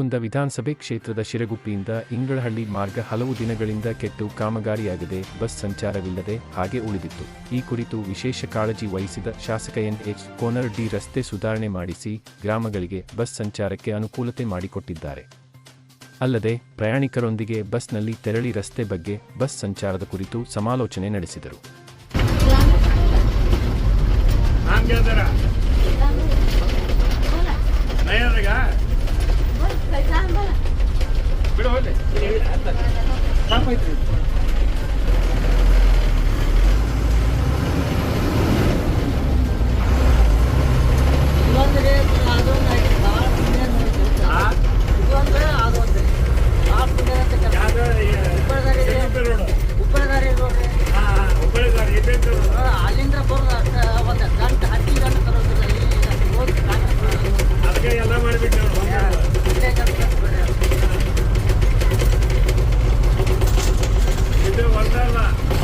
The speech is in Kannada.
ನವಲಗುಂದ ವಿಧಾನಸಭೆ ಕ್ಷೇತ್ರದ ಶಿರಗುಪ್ಪಿಯಿಂದ ಇಂಗಳಹಳ್ಳಿ ಮಾರ್ಗ ಹಲವು ದಿನಗಳಿಂದ ಕೆಟ್ಟು ಕಾಮಗಾರಿಯಾಗದೆ. ಬಸ್ ಸಂಚಾರವಿಲ್ಲದೆ ಹಾಗೆ ಉಳಿದಿತ್ತು. ಈ ಕುರಿತು ವಿಶೇಷ ಕಾಳಜಿ ವಹಿಸಿದ ಶಾಸಕ ಎನ್ ಎಚ್ ಕೋನರ್ ಡಿ ರಸ್ತೆ ಸುಧಾರಣೆ ಮಾಡಿಸಿ ಗ್ರಾಮಗಳಿಗೆ ಬಸ್ ಸಂಚಾರಕ್ಕೆ ಅನುಕೂಲತೆ ಮಾಡಿಕೊಟ್ಟಿದ್ದಾರೆ. ಅಲ್ಲದೆ ಪ್ರಯಾಣಿಕರೊಂದಿಗೆ ಬಸ್ನಲ್ಲಿ ತೆರಳಿ ರಸ್ತೆ ಬಗ್ಗೆ ಬಸ್ ಸಂಚಾರದ ಕುರಿತು ಸಮಾಲೋಚನೆ ನಡೆಸಿದರು. Thank you. さんは